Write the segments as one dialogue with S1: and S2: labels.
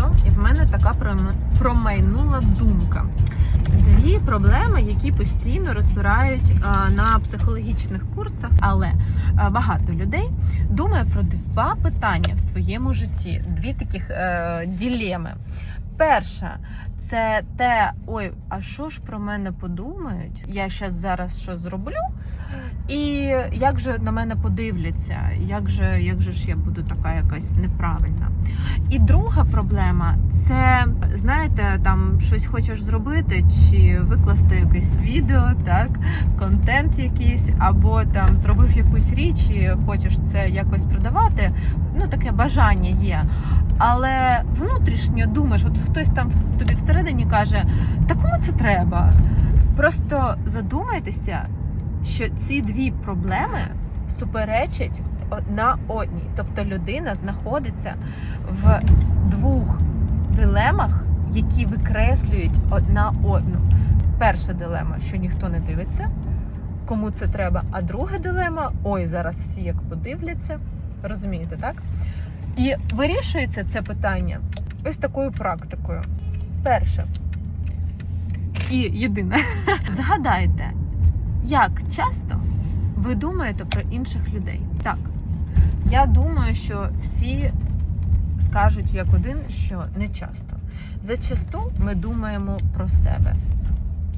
S1: вийшов, і в мене така промайнула думка. Дві проблеми, які постійно розбирають на психологічних курсах, але багато людей думає про два питання в своєму житті, дві таких е, ділеми. Перша це те, ой, а що ж про мене подумають? Я щас зараз що зроблю, і як же на мене подивляться, як же, як же ж я буду така якась неправильна. І друга проблема це знаєте, там щось хочеш зробити, чи викласти якесь відео, так, контент якийсь, або там зробив якусь річ і хочеш це якось продавати. Ну таке бажання є. Але внутрішньо думаєш, от хтось там тобі всередині каже, та кому це треба? Просто задумайтеся, що ці дві проблеми суперечать одна одній. Тобто людина знаходиться в двох дилемах, які викреслюють одна одну. Перша дилема, що ніхто не дивиться, кому це треба. А друга дилема ой, зараз всі як подивляться. Розумієте, так? І вирішується це питання ось такою практикою. Перше. І єдине. Згадайте, як часто ви думаєте про інших людей? Так. Я думаю, що всі скажуть як один, що не часто. Зачасту ми думаємо про себе,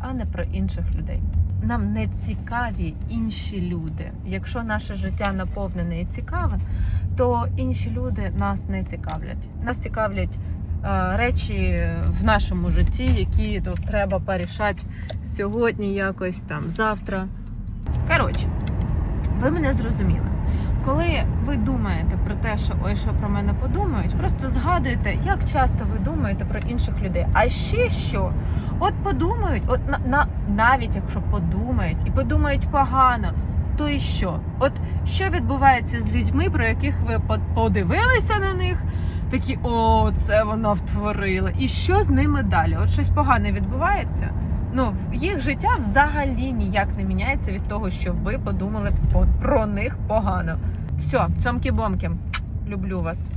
S1: а не про інших людей. Нам не цікаві інші люди. Якщо наше життя наповнене і цікаве, то інші люди нас не цікавлять. Нас цікавлять е, речі в нашому житті, які то треба порішати сьогодні, якось там завтра. Коротше, ви мене зрозуміли. Коли ви думаєте що ой, що про мене подумають, просто згадуйте, як часто ви думаєте про інших людей. А ще що? От подумають, от на, на навіть якщо подумають і подумають погано, то і що? От що відбувається з людьми, про яких ви подивилися на них, такі о, це вона втворила. І що з ними далі? От щось погане відбувається. Ну, їх життя взагалі ніяк не міняється від того, що ви подумали про них погано. Все, цьомки-бомки. Люблю вас.